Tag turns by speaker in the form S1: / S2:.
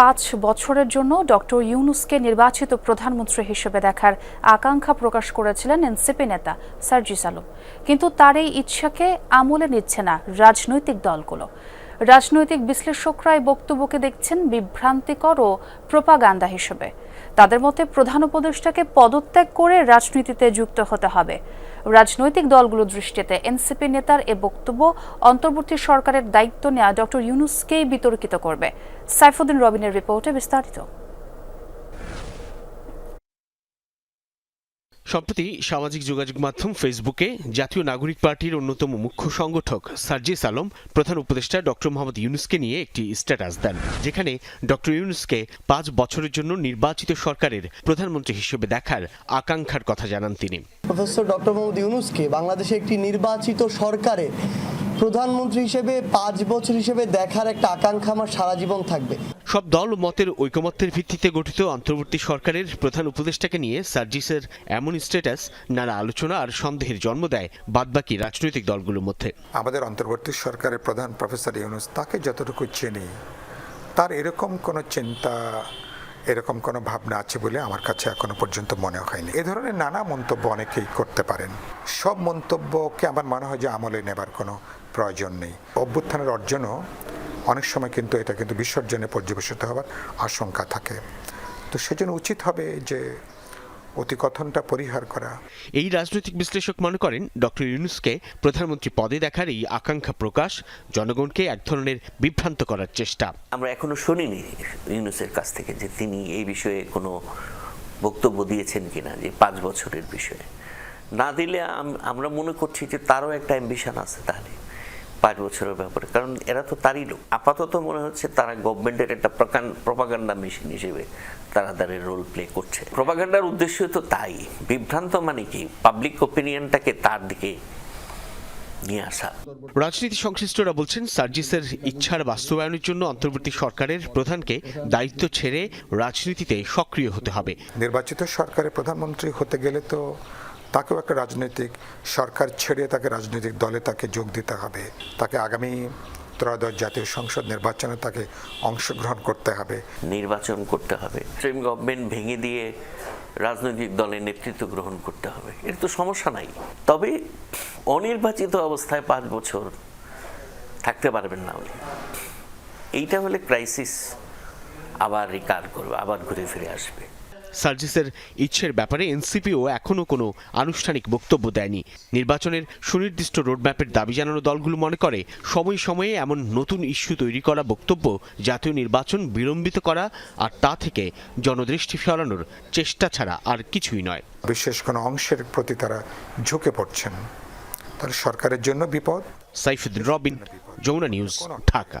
S1: পাঁচ বছরের জন্য ডক্টর ইউনুসকে নির্বাচিত প্রধানমন্ত্রী হিসেবে দেখার আকাঙ্ক্ষা প্রকাশ করেছিলেন এনসিপি নেতা সার্জিস আলম। কিন্তু তার এই ইচ্ছাকে আমলে নিচ্ছে না রাজনৈতিক দলগুলো। রাজনৈতিক বিশ্লেষকরা এই বক্তব্যকে দেখছেন বিভ্রান্তিকর ও প্রোপাগান্ডা হিসেবে। তাদের মতে প্রধান উপদেষ্টাকে পদত্যাগ করে রাজনীতিতে যুক্ত হতে হবে। রাজনৈতিক দলগুলোর দৃষ্টিতে এনসিপি নেতার এ বক্তব্য অন্তর্বর্তী সরকারের দায়িত্ব নেওয়া ডক্টর ইউনুসকেই বিতর্কিত করবে। সাইফুদ্দিন রবিনের রিপোর্টে বিস্তারিত।
S2: সম্প্রতি সামাজিক যোগাযোগ মাধ্যম ফেসবুকে জাতীয় নাগরিক পার্টির অন্যতম মুখ্য সংগঠক সার্জিস আলম, প্রধান উপদেষ্টা ডক্টর মোহাম্মদ ইউনুসকে নিয়ে একটি স্ট্যাটাস দেন, যেখানে ডক্টর ইউনুসকে পাঁচ বছরের জন্য নির্বাচিত সরকারের প্রধানমন্ত্রী হিসেবে দেখার আকাঙ্ক্ষার কথা জানান তিনি।
S3: প্রফেসর ডক্টর মোহাম্মদ ইউনুসকে বাংলাদেশে একটি নির্বাচিত সরকারে প্রধানমন্ত্রী হিসেবে পাঁচ বছর হিসেবে দেখার একটা আকাঙ্ক্ষা আমার সারা জীবন থাকবে।
S2: সব দল ও মতের ঐকমত্যের ভিত্তিতে গঠিত অন্তর্বর্তী সরকারের প্রধান উপদেষ্টাকে নিয়ে সার্জিসের এমন স্ট্যাটাস নানা আলোচনা আর সন্দেহের জন্ম দেয় বাদবাকি রাজনৈতিক দলগুলোর মধ্যে।
S4: আমাদের অন্তর্বর্তী সরকারের প্রধান প্রফেসর ইউনুস তাকে যতটুকু চিনি তার এরকম কোনো চিন্তা এরকম কোনো ভাবনা আছে বলে আমার কাছে এখনও পর্যন্ত মনে হয়নি। এ ধরনের নানা মন্তব্য অনেকেই করতে পারেন। সব মন্তব্যকে আমার মনে হয় যে আমলে নেবার কোনো প্রয়োজন নেই। অভ্যুত্থানের অর্জনও অনেক সময় কিন্তু এটা কিন্তু বিসর্জনে পর্যবেসিত হওয়ার আশঙ্কা থাকে। তো সেজন্য উচিত হবে যে অতিকথনটা পরিহার করা।
S2: এই রাজনৈতিক বিশ্লেষক মনে করেন ডক্টর ইউনুসকে প্রধানমন্ত্রী পদে দেখার এই আকাঙ্ক্ষা প্রকাশ জনগণকে এক ধরনের বিভ্রান্ত করার চেষ্টা।
S5: আমরা এখনও শুনিনি ইউনুসের কাছ থেকে যে তিনি এই বিষয়ে কোনো বক্তব্য দিয়েছেন কিনা যে পাঁচ বছরের বিষয়ে। না দিলে আম- আমরা মনে করছি যে তারও একটা অ্যাম্বিশন আছে তাহলে। পাঁচ বছরের ব্যাপারে। কারণ এরা তো তারই লোক। আপাতত মনে হচ্ছে তারা গভর্নমেন্টের একটা প্রপাগান্ডা মেশিন হিসেবে তারা তাদের রোল প্লে করছে। প্রপাগান্ডার উদ্দেশ্য তো তাই। বিভ্রান্ত মানে কি? পাবলিক ওপিনিয়নটাকে তার দিকে নিয়ে আসা।
S2: রাজনীতি সংশ্লিষ্টরা বলছেন সার্জিসের ইচ্ছার বাস্তবায়নের জন্য অন্তর্বর্তী সরকারের প্রধানকে দায়িত্ব ছেড়ে রাজনীতিতে সক্রিয় হতে হবে।
S4: নির্বাচিত সরকারের প্রধানমন্ত্রী হতে গেলে তো তাকেও একটা রাজনৈতিক সরকার ছেড়ে তাকে রাজনৈতিক দলে তাকে যোগ দিতে হবে। তাকে আগামী ত্রয়োদশ জাতীয় সংসদ নির্বাচনে তাকে অংশগ্রহণ করতে হবে।
S5: নির্বাচন করতে হবে। স্ট্রিম গভর্নমেন্ট ভেঙে দিয়ে রাজনৈতিক দলের নেতৃত্ব গ্রহণ করতে হবে। এর তো সমস্যা নাই। তবে অনির্বাচিত অবস্থায় পাঁচ বছর থাকতে পারবেন না উনি। এইটা হলে ক্রাইসিস আবার রিকার করবে, আবার ঘুরে ফিরে আসবে।
S2: সার্জিসের ইচ্ছের ব্যাপারে এনসিপিও এখনও কোনো আনুষ্ঠানিক বক্তব্য দেয়নি। নির্বাচনের সুনির্দিষ্ট রোডম্যাপের দাবি জানানো দলগুলো মনে করে সময় সময়ে এমন নতুন ইস্যু তৈরি করা বক্তব্য জাতীয় নির্বাচন বিলম্বিত করা আর তা থেকে জনদৃষ্টি ফেরানোর চেষ্টা ছাড়া আর কিছুই নয়।
S4: বিশেষ কোনো অংশের প্রতি তারা ঝুঁকে পড়ছেন। তাহলে সরকারের জন্য বিপদ
S2: সাইফুদ্দিন রবিন যমুনা নিউজ ঢাকা।